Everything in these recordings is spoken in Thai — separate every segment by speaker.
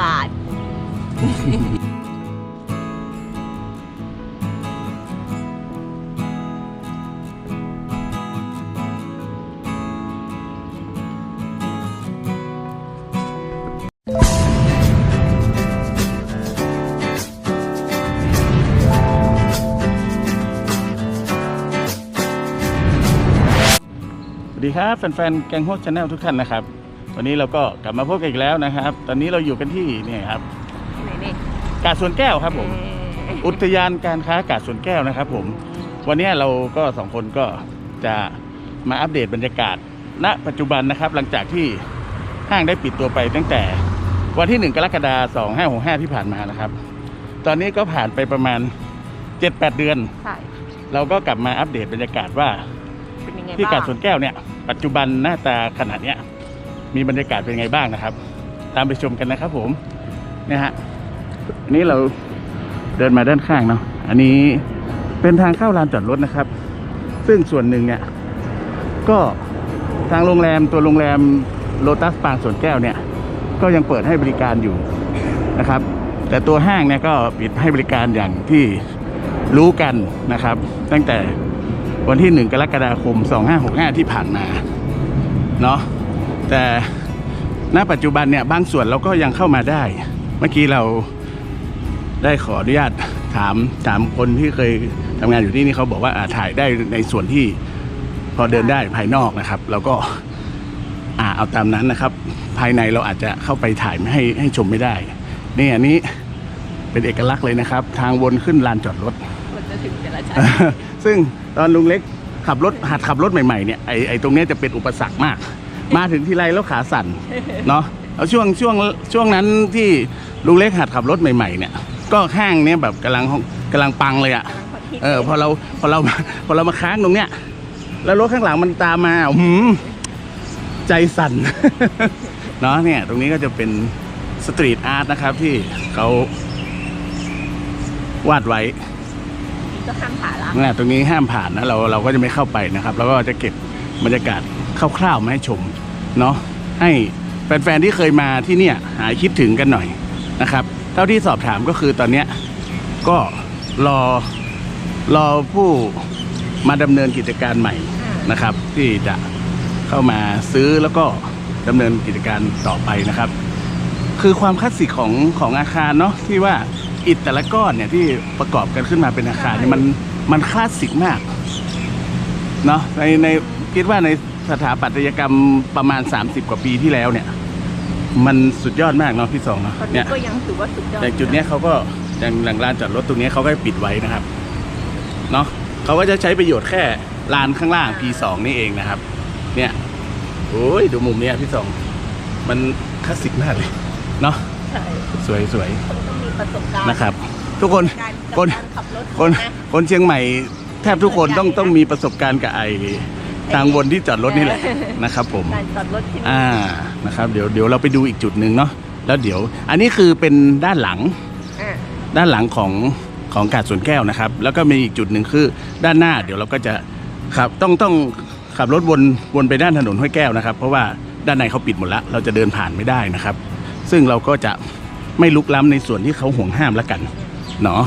Speaker 1: งินสิบบาท
Speaker 2: สวัสดีครับแฟนๆ แกงโฮสชาแนลทุกท่านนะครับ วันนี้เราก็กลับมาพบกันอีกแล้วนะครับ ตอนนี้เราอยู่กันที่เนี่ยครับ
Speaker 1: ไหนนี่
Speaker 2: กาดสวนแก้วครับผม
Speaker 1: เอ่อ
Speaker 2: อุทยานการค้ากาดสวนแก้วนะครับ ผม วันนี้เราก็สองคนก็จะมาอัปเดตบรรยากาศ ณ ปัจจุบันนะครับ หลังจากที่ห้างได้ปิดตัวไปตั้งแต่วันที่ 1 กรกฎาคม2565 ที่ผ่านมานะครับ ตอนนี้ก็ผ่านไปประมาณ 7-8 เดือน
Speaker 1: ใช่
Speaker 2: เราก็กลับมาอัปเดตบรรยากาศว่า
Speaker 1: เป็นยังไง
Speaker 2: ที่
Speaker 1: บ้าง
Speaker 2: กาดสวนแก้วเนี่ย ปัจจุบันหน้าตาขนาดเนี้ย มีบรรยากาศเป็นไงบ้างนะครับ ตามไปชมกันนะครับผมเนี่ยฮะอันนี้เราเดินมาด้านข้างเนาะอันนี้เป็นทางเข้าลานจอดรถนะครับ ซึ่งส่วนหนึ่งเนี่ยก็ทางโรงแรมตัวโรงแรมโลตัสปางสวนแก้วเนี่ย ก็ยังเปิดให้บริการอยู่นะครับ แต่ตัวห้างเนี่ยก็ปิดให้บริการอย่างที่รู้กันนะครับ ตั้งแต่วันที่ 1 กรกฎาคม 2565 ที่ผ่านมาเนาะ แต่ณปัจจุบันเนี่ยบางส่วนเราก็ยังเข้ามาได้ เมื่อกี้เราได้ขออนุญาตถามถามคนที่เคยทำงานอยู่ที่นี่เขาบอกว่าอาถ่ายได้ในส่วนที่พอเดินได้ภายนอกนะครับ แล้วก็อ่าเอาตามนั้นนะครับ ภายในเราอาจจะเข้าไปถ่ายไม่ให้ให้ชมไม่ได้ นี่อันนี้เป็นเอกลักษณ์เลยนะครับ ทางวนขึ้นลานจอดรถ
Speaker 1: มันจะถึงแต่ละชั้น
Speaker 2: ซึ่งตอนลุงเล็กขับรถหัดขับรถใหม่ๆเนี่ยไอไอตรงเนี้ยจะเป็นอุปสรรคมาก มาถึงทีไรแล้วขาสั่นเนาะเอาช่วงช่วงช่วงนั้นที่ลุงเล็กหัดขับรถใหม่ ๆ เนี่ย ก็ห้างเนี่ยแบบกำลังกำลังปังเลยอะ่ะเออพอเราพอเราพอเรามาค้างตรงเนี้ยแล้วรถข้างหลังมันตามมาหืมใจสั่นเนาะเนี่ย ตรงนี้ก็จะเป็นสตรีทอาร์ตนะครับที่เขาวาดไว้
Speaker 1: ก็ข้ามผ่านละ
Speaker 2: นะตรงนี้ห้ามผ่านนะเราเราก็จะไม่เข้าไปนะครับ แล้วก็จะเก็บบรรยากาศ คร่าวๆมาให้ชมเนาะให้แฟนๆที่เคยมาที่เนี่ยหายคิดถึงกันหน่อยนะครับ เท่าที่สอบถามก็คือตอนเนี้ยก็รอรอผู้มาดำเนินกิจการใหม่นะครับ ที่จะเข้ามาซื้อแล้วก็ดำเนินกิจการต่อไปนะครับ คือความคลาสสิกของของอาคารเนาะที่ว่าอิฐแต่ละก้อนเนี่ยที่ประกอบกันขึ้นมาเป็นอาคารเนี่ยมันมันคลาสสิกมากเนาะในในคิดว่าใน สถาปัตยกรรมประมาณ 30 กว่าปีที่แล้วเนี่ย มันสุดยอดมากเนาะพี่สองเนาะ
Speaker 1: ตอน
Speaker 2: เนี่
Speaker 1: นี้
Speaker 2: ย
Speaker 1: ก็ยังถือว่าสุดยอด
Speaker 2: อย่างจุดเนี้ยเขาก็อย่างหลังลานจอดรถตรงเนี้ยเขาก็ปิดไว้นะครับเนาะเขาก็จะใช้ประโยชน์แค่ลานข้างล่าง P2 นี่เองนะครับ เนี่ยโอ้ยดูมุมเนี้ยพี่สองมันคลาสสิกมากเลยเนาะ
Speaker 1: ใช่
Speaker 2: สวยสวย
Speaker 1: ต้องมีประสบการณ์
Speaker 2: นะครับ ทุกคน
Speaker 1: การ
Speaker 2: คน
Speaker 1: การขับรถ
Speaker 2: คน
Speaker 1: นะ
Speaker 2: คนเชียงใหม่แทบทุกคนต้องต้องมีประสบการณ์กับไอ ทางวนที่จอดรถนี่แหละนะครับ ผม
Speaker 1: การจอดรถที่นี่
Speaker 2: อ่านะครับ เดี๋ยวเดี๋ยวเราไปดูอีกจุดหนึ่งเนาะแล้วเดี๋ยว อันนี้คือเป็นด้านหลัง
Speaker 1: อะ
Speaker 2: ด้านหลังของของกาดสวนแก้วนะครับ แล้วก็มีอีกจุดหนึ่งคือด้านหน้า เดี๋ยวเราก็จะขับต้องต้องขับรถวนวนไปด้านถนนห้วยแก้วนะครับ เพราะว่าด้านในเขาปิดหมดแล้วเราจะเดินผ่านไม่ได้นะครับ ซึ่งเราก็จะไม่ลุกล้ำในส่วนที่เขาห่วงห้ามแล้วกันเนาะ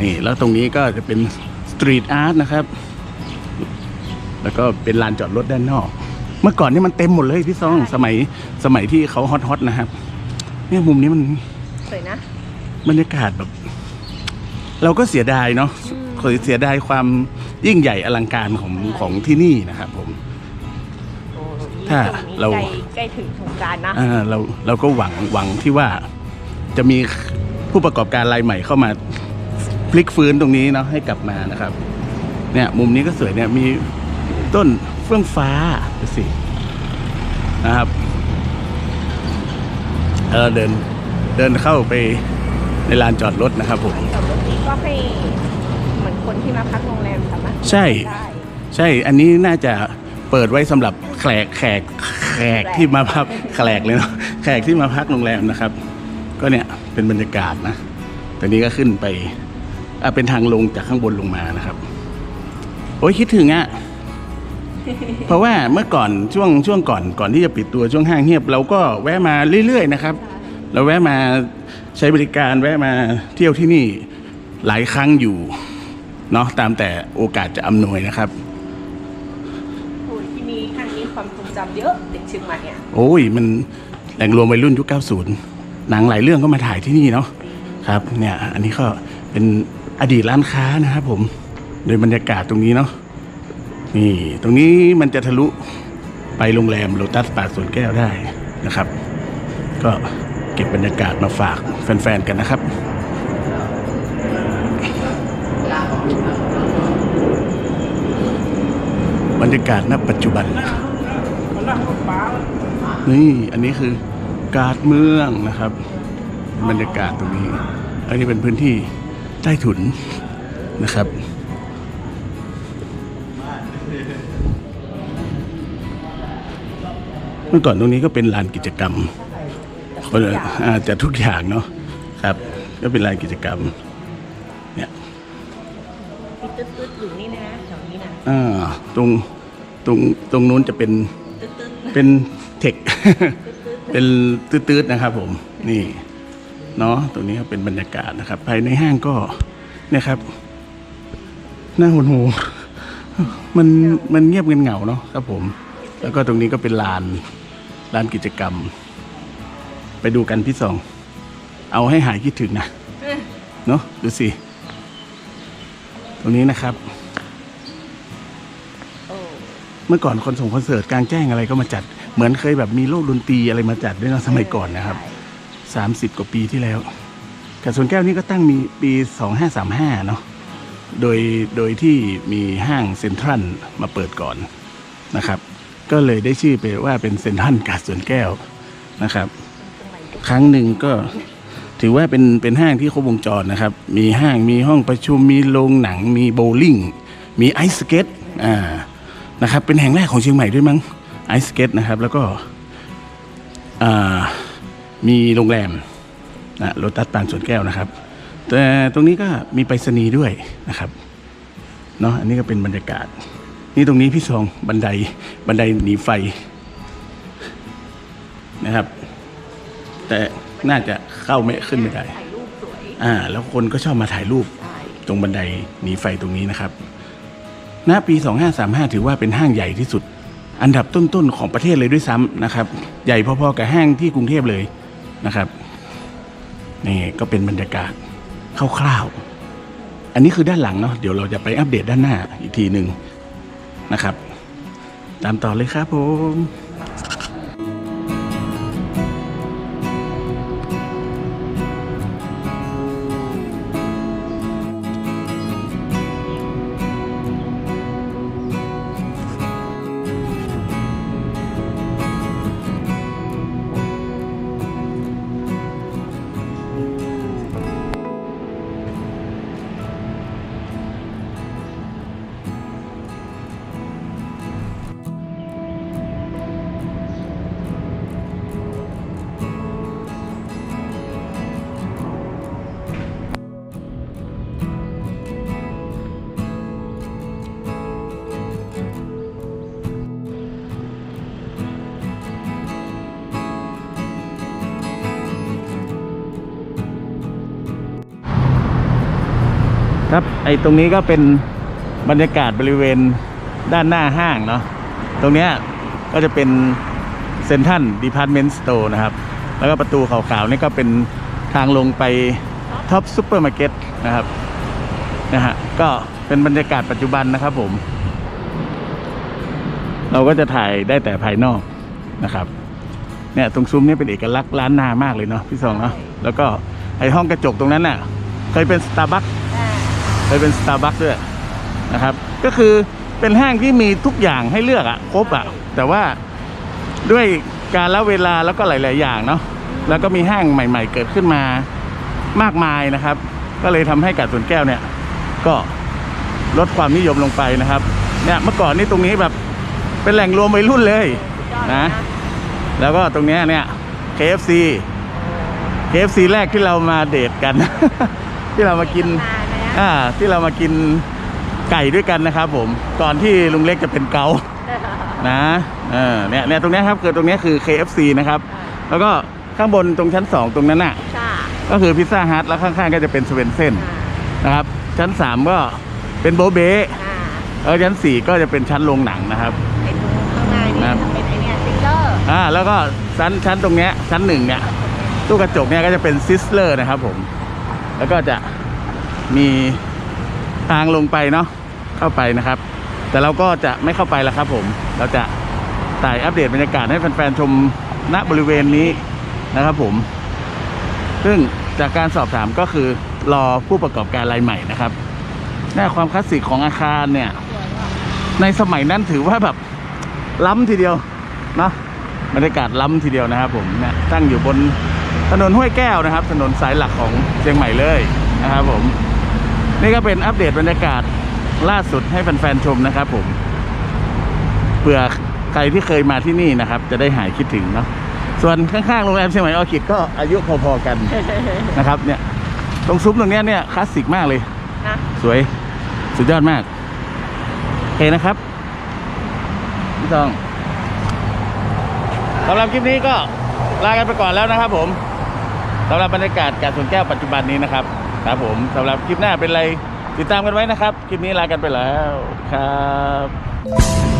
Speaker 2: นี่แล้วตรงนี้ก็จะเป็นสตรีทอาร์ตนะครับ แล้วก็เป็นลานจอดรถด้านนอก เมื่อก่อนนี่มันเต็มหมดเลยพี่ซองสมัยสมัยที่เขาฮอตฮอตๆนะครับ เนี่ยมุมนี้มัน
Speaker 1: สวยนะ
Speaker 2: บรรยากาศแบบ เราก็เสียดายเนาะ
Speaker 1: อืม
Speaker 2: เคยเสียดายความยิ่งใหญ่อลังการของของที่นี่นะครับผม
Speaker 1: โอ้
Speaker 2: ถ้าเรา
Speaker 1: ใกล้ใกล้ถึงสงกรารนะ
Speaker 2: อ่าเราเราก็หวังหวังที่ว่าจะมีผู้ประกอบการรายใหม่เข้ามาพลิกฟื้นตรงนี้เนาะให้กลับมานะครับ เนี่ยมุมนี้ก็สวยเนี่ยมี ต้นเฟื่องฟ้าดูสินะครับเออเดินเดินเข้าไปในลานจอดรถนะครับผม
Speaker 1: จอดรถนี้ก็ให้เหมือนคนที่มาพักโรงแรมสามารถ
Speaker 2: ใช่
Speaker 1: ได้
Speaker 2: ใช่อันนี้น่าจะเปิดไว้สำหรับแขกแขกแขกที่มาพักแขกเลยเนาะแขกที่มาพักโรงแรมนะครับ ก็เนี่ยเป็นบรรยากาศนะตอนนี้ก็ขึ้นไปอะเป็นทางลงจากข้างบนลงมานะครับ โอ้ยคิดถึงอะ่ะ เพราะว่าเมื่อก่อนช่วงช่วงก่อนก่อนที่จะปิดตัวช่วงห้างเงียบ เราก็แวะมาเรื่อย ๆ นะครับ เราแวะมาใช้บริการแวะมาเที่ยวที่นี่หลายครั้งอยู่เนาะตามแต่โอกาสจะอำนวยนะครับ
Speaker 1: โอ้ยที่นี่ท่านมีความทรงจำเยอะเด็กเชียงใหม่อะ
Speaker 2: โอ้ยมันแหล่งรวมวัยรุ่นยุค 90 หนังหลายเรื่องก็มาถ่ายที่นี่เนาะครับเนี่ยอันนี้ก็เป็นอดีตร้านค้านะครับผมโดยบรรยากาศตรงนี้เนาะ นี่ ตรงนี้มันจะทะลุไปโรงแรมโลตัสป่าสวนแก้วได้นะครับ ก็เก็บบรรยากาศมาฝากแฟนๆกันนะครับบรรยากาศณปัจจุบัน นี่อันนี้คือการ์ดเมืองนะครับ บรรยากาศตรงนี้ อันนี้เป็นพื้นที่ใต้ถุนนะครับ มื่อก่อนตรงนี้ก็เป็นลานกิจกรรมคนละอาจะทุกอย่างเนาะครับ ก็เป็นลานกิจกรรม เนี่ย
Speaker 1: มีตึ๊ดๆอยู่นี่นะแถวนี้นะ
Speaker 2: อ่าตรงตรงตรงนู้นจะเป็น
Speaker 1: ตึ๊ด
Speaker 2: เป็นเทคเป็นตืดๆนะครับ ผมนี่เนาะตรงนี้ก็เป็นบรรยากาศนะครับ ภายในห้างก็เนี่ยครับหน้าหดหูมันมันเงียบเงันเหงาเนาะครับผม แล้วก็ตรงนี้ก็เป็นลาน ลานกิจกรรม ไปดูกันพี่สอง เอาให้หายคิดถึงนะ
Speaker 1: ๆ
Speaker 2: เนาะดูสิ ตรงนี้นะครับ
Speaker 1: โอ้
Speaker 2: เมื่อก่อนคนส่งคอนเสิร์ตกลางแจ้งอะไรก็มาจัด เหมือนเคยแบบมีโลกดนตรีอะไรมาจัดด้วยเนาะสมัยก่อนนะครับสามสิบกว่าปีที่แล้วกระสวนแก้วนี่ก็ตั้งมีปีสองห้าสามห้าเนาะโดยโดยที่มีห้างเซ็นทรัลมาเปิดก่อนนะครับ ก็เลยได้ชื่อไปว่าเป็นเซนทรัลกาดสวนแก้วนะครับ ครั้งหนึ่งก็ถือว่าเป็นเป็นห้างที่ครบวงจรนะครับ มีห้างมีห้องประชุมมีโรงหนัง มีโบว์ลิ่ง มีไอซ์สเก็ตอ่านะครับ เป็นแห่งแรกของเชียงใหม่ด้วยมั้งไอซ์สเก็ตนะครับ แล้วก็อ่ามีโรงแรมนะโลตัสปานสวนแก้วนะครับ แต่ตรงนี้ก็มีไปรษณีย์ด้วยนะครับเนาะอันนี้ก็เป็นบรรยากาศ นี่ตรงนี้พี่ซองบันไดบันไดหนีไฟนะครับ แต่น่าจะเข้าไม่ขึ้นไม่ได้
Speaker 1: ถ่ายรูปสวย
Speaker 2: อ่า แล้วคนก็ชอบมาถ่ายรูป
Speaker 1: ใช่
Speaker 2: ตรงบันไดหนีไฟตรงนี้นะครับณปี 2535 ถือว่าเป็นห้างใหญ่ที่สุด อันดับต้นๆของประเทศเลยด้วยซ้ำนะครับ ใหญ่พอๆกับห้างที่กรุงเทพเลยนะครับนี่ก็เป็นบรรยากาศคร่าวๆอันนี้คือด้านหลังเนาะเดี๋ยวเราจะไปอัปเดตด้านหน้าอีกทีหนึ่ง นะครับ ตามต่อเลยครับผม ครับ ไอ้ตรงนี้ก็เป็นบรรยากาศบริเวณด้านหน้าห้างเนาะตรงเนี้ยก็จะเป็นเซ็นทรัลดีพาร์ตเมนต์สโตร์นะครับ แล้วก็ประตูขาวๆนี่ก็เป็นทางลงไปท็อปซูเปอร์มาร์เก็ตนะครับนะฮะก็เป็นบรรยากาศปัจจุบันนะครับผม เราก็จะถ่ายได้แต่ภายนอกนะครับเนี่ยตรงซุ้มเนี่ยเป็นเอกลักษณ์ร้านนามากเลยเนาะพี่สองเนาะแล้วก็ไอห้องกระจกตรงนั้นน่ะ เคยเป็นสตาร์บัค
Speaker 1: อ่า
Speaker 2: เป็นสตาร์บัคด้วยนะครับ ก็คือเป็นห้างที่มีทุกอย่างให้เลือกอะครบอะแต่ว่าด้วยการละเวลาแล้วก็หลาย ๆ อย่างเนาะแล้วก็มีห้างใหม่ ๆ เกิดขึ้นมามากมายนะครับ ก็เลยทำให้กาดสวนแก้วเนี่ย ก็ลดความนิยมลงไปนะครับ เนี่ยเมื่อก่อนนี่ตรงนี้แบบเป็นแหล่งรวมวัยรุ่นเลยนะ แล้วก็ตรงเนี้ยเนี่ย KFC KFC แรกที่เรามาเดทกัน ที่เรามากิน อ่าที่เรามากินไก่ด้วยกันนะครับผมก่อนที่ลุงเล็กจะเป็นเกาต์นะเออเนี่ยเนี่ยตรงเนี้ยครับคือตรงเนี้ยคือ KFC นะครับ แล้วก็ข้างบนตรงชั้นสองตรงนั้นน่ะ
Speaker 1: ค่ะ
Speaker 2: ก็คือพิซซ่าฮัทแล้วข้างๆก็จะเป็นสเวนเซน
Speaker 1: อ่า
Speaker 2: นะครับ ชั้นสามก็เป็นโบเบ้
Speaker 1: อ่า
Speaker 2: แล้วชั้นสี่ก็จะเป็นชั้นโรงหนังนะครับ
Speaker 1: ไอ้ตรงข้างในนี่
Speaker 2: ครับ
Speaker 1: จะเป็นไอเนี่ยซิลเลอร์
Speaker 2: อ่าแล้วก็ชั้นชั้นตรงเนี้ยชั้นหนึ่งเนี่ยตู้กระจกเนี่ยก็จะเป็นซิสเลอร์นะครับผม แล้วก็จะ มีทางลงไปเนาะเข้าไปนะครับ แต่เราก็จะไม่เข้าไปแล้วครับ ผม เราจะถ่ายอัปเดตบรรยากาศให้แฟนๆชมณบริเวณนี้นะครับผม ซึ่งจากการสอบถามก็คือรอผู้ประกอบการรายใหม่นะครับหน้าความคลาสสิกของอาคารเนี่ย ในสมัยนั้นถือว่าแบบล้ำทีเดียวเนาะบรรยากาศล้ำทีเดียวนะครับ ผมเนี่ยตั้งอยู่บนถนนห้วยแก้วนะครับ ถนนสายหลักของเชียงใหม่เลยนะครับผม นี่ก็เป็นอัปเดตบรรยากาศล่าสุดให้แฟนๆชมนะครับผมเผื่อใครที่เคยมาที่นี่นะครับ จะได้หายคิดถึงเนาะส่วนข้างๆโรงแรมเชียงใหม่ออคิดก็อายุพอๆกันนะครับ เนี่ย ตรงซุ้มตรงเนี้ยเนี่ยคลาสสิกมากเลย
Speaker 1: นะ
Speaker 2: สวยสุดยอดมากโอเคนะครับพี่ทองสำหรับคลิปนี้ก็ลากันไปก่อนแล้วนะครับผมสำหรับบรรยากาศการสวนแก้วปัจจุบันนี้นะครับ ครับผมสำหรับคลิปหน้าเป็นไรติดตามกันไว้นะครับ คลิปนี้ลากันไปแล้วครับ